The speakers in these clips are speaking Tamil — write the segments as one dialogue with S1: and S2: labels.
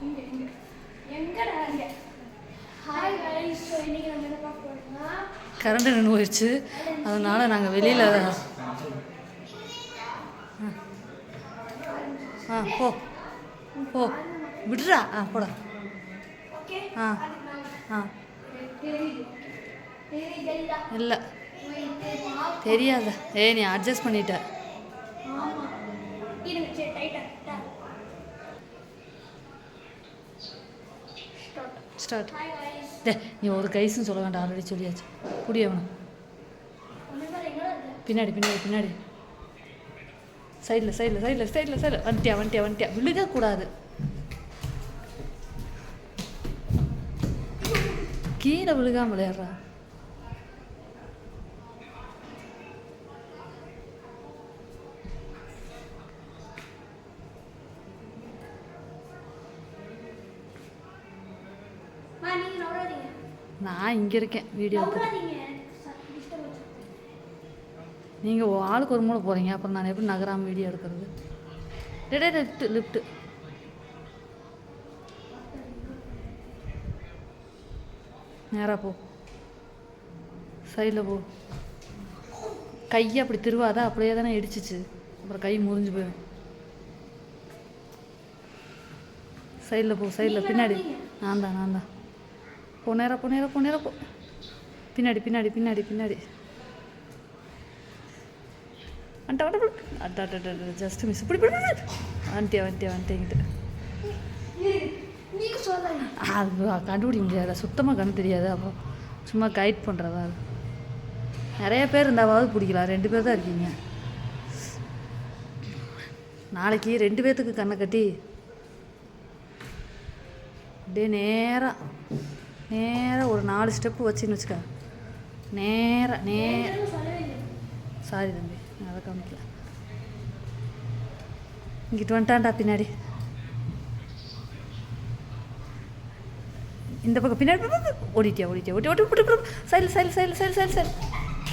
S1: இங்க இங்க. எங்கடா இங்க? ஹாய் கைஸ் ஸோ இன்னைக்கு நம்ம என்ன பார்க்க போறோம்னா
S2: கரண்ட் நின்று போயிடுச்சு அதனால் நாங்கள் வெளியில் ஆ போ. போ. விடுறா. ஆ போடா. ஆ. ஆ. இல்லை. தெரியாத? ஏய் நீ அட்ஜஸ்ட் பண்ணிட்ட. ஸ்டார்ட் டே நீ ஒரு கைஸ்ன்னு சொல்ல வேண்டாம் ஆல்ரெடி சொல்லியாச்சு
S1: குடி அவனும்
S2: பின்னாடி பின்னாடி பின்னாடி சைடில் சைடில் சைடில் சைடில் சைடில் வந்துட்டியா வந்துட்டியா வந்துட்டியா விழுகக்கூடாது கீழே விழுகாம விளையாடுறா நான் இங்கே இருக்கேன் வீடியோ நீங்கள் ஆளுக்கு ஒரு மூளை போகிறீங்க அப்புறம் நான் எப்படி நகராம வீடியோ எடுக்கிறது? டே லிஃப்ட்டு லிஃப்ட்டு. நேராக போ. சைடில் போ. கையை அப்படி திருவாதா அப்படியே தானே இடிச்சிச்சு. அப்புறம் கை முறிஞ்சு போயிடும். சைடில் போ சைடில் பின்னாடி. நான் தான் நான் தான். போனேரா போனேரா போனேரா போ. பின்னாடி பின்னாடி பின்னாடி பின்னாடி. வந்துட்ட வந்துட்ட அட்டா அட்டா ஜஸ்ட் மிஸ் இப்படி இப்படி வந்துட்டியா வந்துட்டியா வந்துட்டேங்கிட்டு அது கண்டுபிடிக்க முடியாது? சுத்தமாக கண்ணு தெரியாது? அப்போ சும்மா கைட் பண்ணுறதா அது நிறைய பேர் இருந்தாவது பிடிக்கலாம். ரெண்டு பேர் தான் இருக்கீங்க. நாளைக்கு ரெண்டு பேர்த்துக்கு கண்ணை கட்டி அப்படியே நேராக நேராக ஒரு நாலு ஸ்டெப்பு வச்சுன்னு வச்சுக்க. நேராக
S1: நே
S2: சாரி தம்பி நான் அதை காமிக்கல இங்கிட்டு வந்துட்டான்டா பின்னாடி. இந்த பக்கம் பின்னாடி ஓடிட்டியா ஓடிட்டியா ஓட்டி ஓட்டி ஓட்டி சைல் சைல் சைல் சைல் சைல் சைல்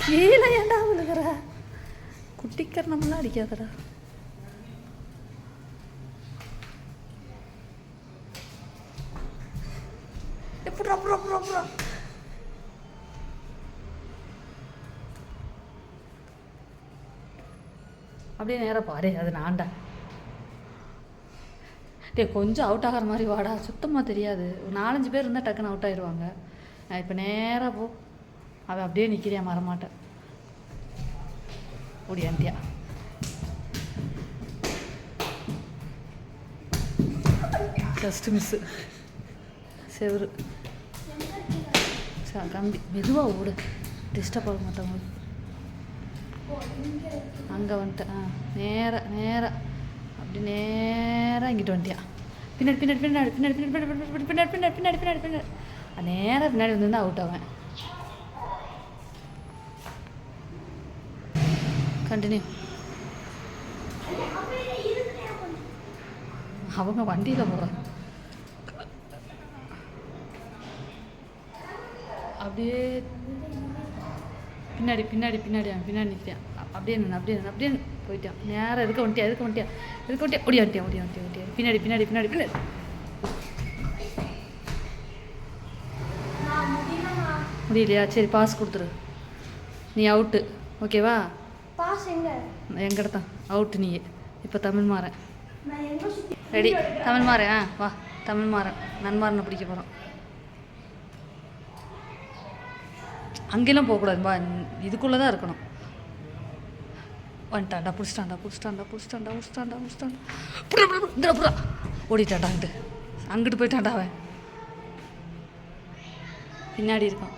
S2: கீழே ஏன்டா விழுகிற? நம்மளாம் அடிக்காதடா. எப்படா அப்புறம் அப்புறம் அப்புறம் அப்படியே நேராக பாரு அது நான்டா. டேய் கொஞ்சம் அவுட் ஆகிற மாதிரி வாடா. சுத்தமாக தெரியாது. ஒரு நாலஞ்சு பேர் இருந்தால் டக்குன்னு அவுட் ஆயிடுவாங்க நான் இப்போ நேராக போ. அவன் அப்படியே நிற்கிறியா மறமாட்டேன் ஓடியாண்டியா ஜஸ்ட் மிஸ்ஸு செவரு. ச கம்பி மெதுவாக ஓடு டிஸ்டர்ப் ஆக மாட்டவங்க அங்கே வந்துட்டேன் ஆ நேராக நேராக அப்படி நேராக இங்கிட்டு வந்துட்டியா பின்னாடி பின்னாடி பின்னாடி பின்னாடி பின்னாடி பின்னாடி பின்னாடி பின்னாடி பின்னாடி பின்னாடி பின்னாடி நேராக பின்னாடி வந்து அவுட் ஆவேன் கண்டினியூ அவங்க வண்டியில் போகிறாங்க அப்படியே பின்னாடி பின்னாடி பின்னாடி அவன் பின்னாடி நிற்கிறான் அப்படியே அப்படியே நின்று அப்படியே போயிட்டான். நேராக எதுக்க வந்துட்டியா எதுக்க வந்துட்டியா எதுக்க வந்துட்டியா? ஓடி வந்துட்டியா ஓடி வந்துட்டியா பின்னாடி பின்னாடி பின்னாடி பின்னாடி.
S1: நான்
S2: முடியலையா? சரி பாஸ் கொடுத்துரு. நீ அவுட்டு ஓகேவா
S1: பாஸ் எங்க?
S2: எங்கிட்ட தான் அவுட்டு நீ இப்போ தமிழ் மாறன்.
S1: நான்
S2: ரெடி தமிழ் மாறன் ஆ வா. தமிழ் மாறன் நன்மாரனை பிடிக்க போகிறோம் அங்கெல்லாம் போகக்கூடாது. இதுக்குள்ளே தான் இருக்கணும். வந்துட்டாண்டா பிடிச்சிட்டான்டா பிடிச்சிட்டான்டா பிடிச்சிட்டான்டா பிடிச்சிட்டான்டா பிடிச்சிட்டான்டா புறா புறா புறா, இந்தா புறா அங்கிட்டு அங்கிட்டு அவன். பின்னாடி இருக்கான்.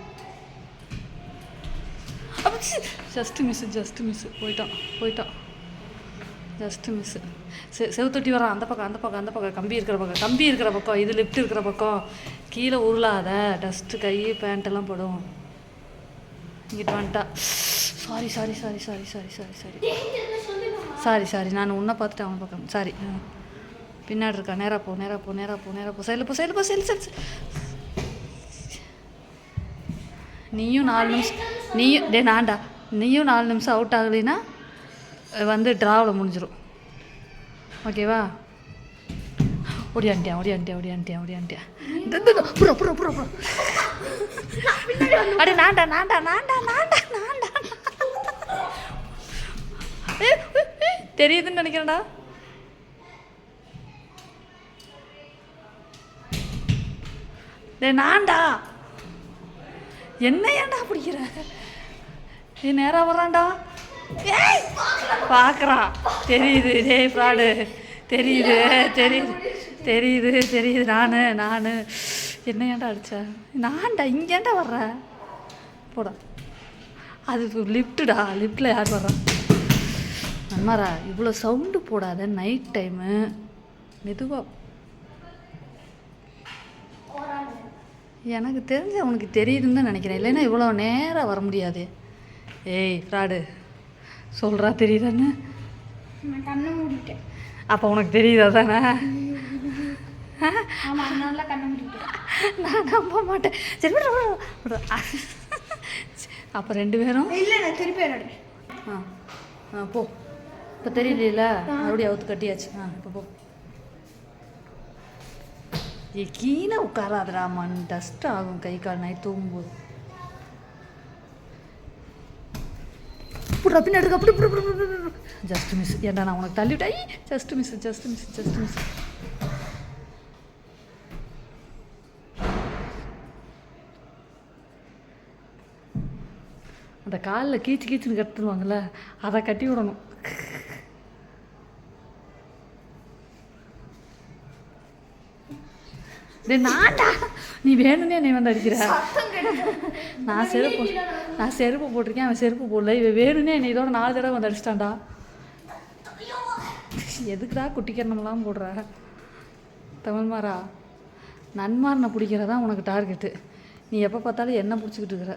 S2: ஜஸ்ட்டு மிஸ்ஸு ஜஸ்ட்டு மிஸ்ஸு போயிட்டான் போயிட்டான். ஜஸ்ட்டு மிஸ்ஸு செ செவத்தொட்டி வரான். அந்த பக்கம் அந்த பக்கம் அந்த பக்கம். கம்பி இருக்கிற பக்கம் கம்பி இருக்கிற பக்கம். இது லிஃப்ட் இருக்கிற பக்கம். கீழே உருளாத. டஸ்ட்டு கை பேண்ட்டெல்லாம் போடும். இங்கிட்டு வந்துட்டா. Sorry sorry sorry sorry sorry sorry sorry sorry sorry நான் உன்னை பார்த்துட்டு அவனை பார்க்கணும் சாரி பின்னாடி இருக்கா? நேராக போ நேராக போ நேராக போ நேராக போ. சைடில் போ சைடில் போ சைடில் சைடில் நீயும் நாலு நிமிஷம் நீயும் டே நான்டா. நீயும் நாலு நிமிஷம் அவுட் ஆகலைன்னா வந்து ட்ராவில் முடிஞ்சிடும் ஓகேவா ஓடியாண்டியா ஓடியாண்டியா ஓடியாண்டியா ஓடியாண்டியா இந்த புறா புறா புறா புறா அடே நான்டா நான்டா நான்டா நான்டா நான்டா ஏய், ஏய், ஏய், தெரியுதுன்னு நினைக்கிறேன்டா டேய் நான்டா என்ன ஏன்டா பிடிக்கிற நீ நேராக வர்றான்டா ஏய் பார்க்குறான் தெரியுது டேய் ஃப்ராடு. தெரியுது தெரியுது. தெரியுது தெரியுது. நான் நான். என்ன ஏன்டா அடிச்ச? நான்டா இங்கேண்டா வர்ற? போடா. அது லிஃப்ட்டுடா லிஃப்ட்டில் யார் வர்றா? அம்மாரா இவ்வளோ சவுண்டு போடாத நைட் டைமு மெதுவாக எனக்கு தெரிஞ்ச உனக்கு தெரியுதுன்னு தான் நினைக்கிறேன். இல்லைன்னா இவ்வளோ நேரம் வர முடியாது. ஏய் ஃப்ராடு. சொல்கிறா தெரியுதானே
S1: நான் கண்ணை மூடிட்டேன்.
S2: அப்போ உனக்கு தெரியுதா தானே
S1: ஆமா அதனால கண்ணை மூடிட்டேன்
S2: நான் நம்ப மாட்டேன். சரி. அப்போ ரெண்டு பேரும்?
S1: இல்ல நான் திருப்பி
S2: ஆ ஆ போ. இப்போ தெரியல மறுபடியும் அவுத்து கட்டியாச்சு. ஆ இப்போ போ. ஏ கீழே உட்காராதடா மண் டஸ்ட் ஆகும். கை கால் நைட் தூங்கும்போது. புடுறா பின்னாடி அப்படி புடு ஜஸ்ட் மிஸ் ஏன்டா நான் உனக்கு தள்ளி விட்டேன். Just miss just miss just miss அந்த காலில் கீச்சு கீச்சுன்னு கட்டுவாங்கல்ல அதை கட்டி விடணும். டேய் நான்டா நீ வேணும்னே நீ வந்து அடிக்கிற. நான் செருப்பு நான் செருப்பு போட்டிருக்கேன் அவன் செருப்பு போடல. இவன் வேணும்னே நீ இதோட நாலு தடவை வந்து அடிச்சிட்டான்டா. எதுக்குடா குட்டிக்கரணம்லாம் போடுற? தமிழ்மாரா நன்மாரனை பிடிக்கிறதா உனக்கு டார்கெட்டு. நீ எப்போ பார்த்தாலும் என்ன பிடிச்சிக்கிட்டு இருக்கிற.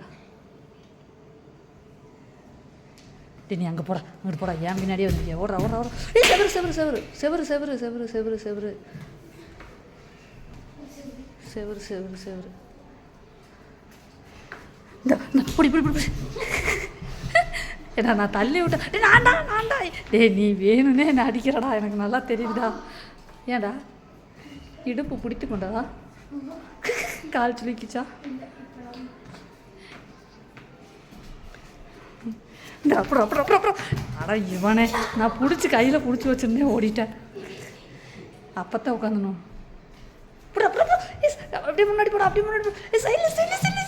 S2: டேய் நீ அங்கே போடா அங்கிட்டு போடா. ஏன் பின்னாடியே வந்துருக்கியா ஓடுறா ஓடுறா ஓடுறா. ஏ செவரு செவரு செவரு. செவரு செவரு செவரு செவரு செவரு. செவரு செவரு செவரு. இந்த இந்த, புடி புடி ஏடா நான் தள்ளி விட்டேன். டே நான்டா நான்டா. டேய் நீ வேணும்னே என்ன அடிக்கிறடா. எனக்கு நல்லா தெரியுதுடா. ஏன்டா? இடுப்பு பிடித்து கொண்டதா? கால் சுளிக்கிச்சா அப்புறம் அப்புறம் அப்புறம் அப்புறம். அடா இவனே நான் பிடிச்சி கையில் பிடிச்சி வச்சிருந்தேன் ஓடிட்டேன். அப்பத்தான் உட்காந்துணும் அப்புறம் அப்புறம். அப்படியே முன்னாடி போட அப்படியே முன்னாடி போட. சைடில் சைடில் சைடில்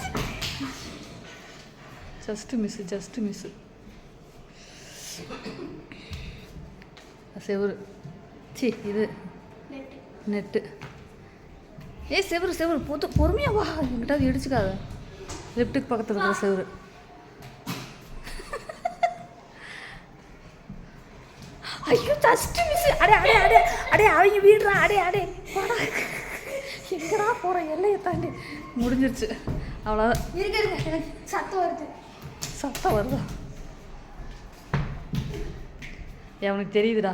S2: ஜஸ்ட்டு மிஸ்ஸு ஜஸ்ட்டு மிஸ்ஸு செவரு. சி இது. நெட்டு. ஏய் செவரு செவரு. பொத்து பொறுமையாக வா. என்கிட்ட இடிச்சுக்காத. லெஃப்ட்டுக்கு பக்கத்தில் இருக்கிற செவரு. ஐயோ ஜஸ்ட் மிஸ் அடே அடே அடே அடே அவங்க வீடுறா அடே அடே. எங்கடா போகிற எல்லையை தாண்டி. முடிஞ்சிருச்சு. அவ்வளோதான்
S1: இருக்க இருக்க சத்தம் வருது.
S2: சத்தம் வருதா? ஏன் உனக்கு தெரியுதுடா.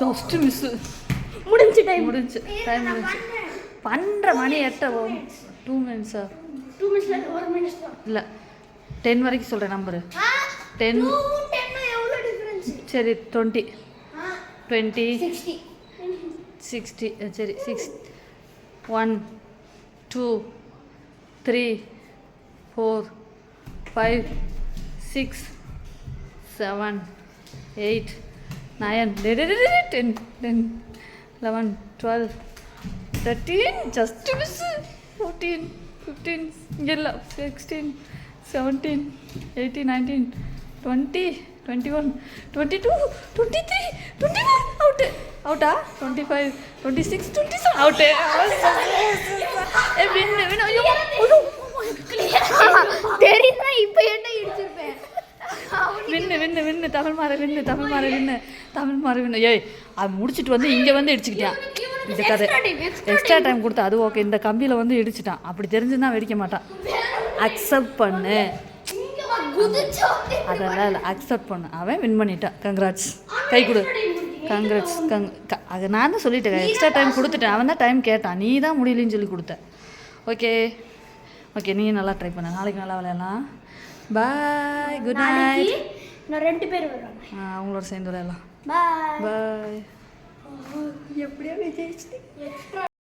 S2: ஜஸ்ட் மிஸ்ஸு
S1: முடிஞ்சு டைம்
S2: முடிஞ்சு. டைம் முடிஞ்சு. பண்ணுற மணி எட்ட டூ மினிட்ஸா
S1: டூ மினிட்ஸ்
S2: இல்லை. டென் வரைக்கும் சொல்கிறேன் நம்பரு. டென் சரி டுவெண்ட்டி டுவெண்ட்டி
S1: சிக்ஸ்டி
S2: சரி six one two three four five six seven eight nine ten ten eleven twelve thirteen just miss fourteen fifteen இல்லை sixteen seventeen eighteen nineteen twenty twenty one twenty two twenty three twenty four out அவுட்டா twenty five twenty six twenty seven out
S1: தெரியுதா? இப்போ என்ன இடிச்சிருப்பேன்?
S2: வின்னு வின்னு வின்னு தமிழ் மாற வின்னு தமிழ் மாற வின்னு தமிழ் மாற வின்னு ஏய் அது முடிச்சிட்டு வந்து இங்கே வந்து இடிச்சுக்கிட்டான் இந்த கதை. எக்ஸ்ட்ரா டைம் கொடுத்தா அது ஓகே இந்த கம்பியில் வந்து இடிச்சிட்டான். அப்படி தெரிஞ்சுன்னா வெடிக்க மாட்டான். அக்செப்ட் பண்ணு. அதெல்லாம் இல்லை அக்செப்ட் பண்ணு. அவன் வின் பண்ணிட்டான். கங்க்ராட்ஸ் கை கொடு. கங்க்ராட்ஸ் கங் க- அது நான் தான் சொல்லிட்டேன். எக்ஸ்ட்ரா டைம் கொடுத்துட்டேன். அவன் தான் டைம் கேட்டான். நீ தான் முடியலன்னு சொல்லி கொடுத்த ஓகே ஓகே நீ நல்லா ட்ரை பண்ண. நாளைக்கு நல்லா விளையாடலாம். பாய் குட் நைட்
S1: நான் ரெண்டு பேர் வருவாங்க
S2: ஆ, அவங்களோட சேர்ந்து விளையாடலாம்.
S1: பாய்
S2: பாய்
S1: எப்படியோ விஜயிச்சு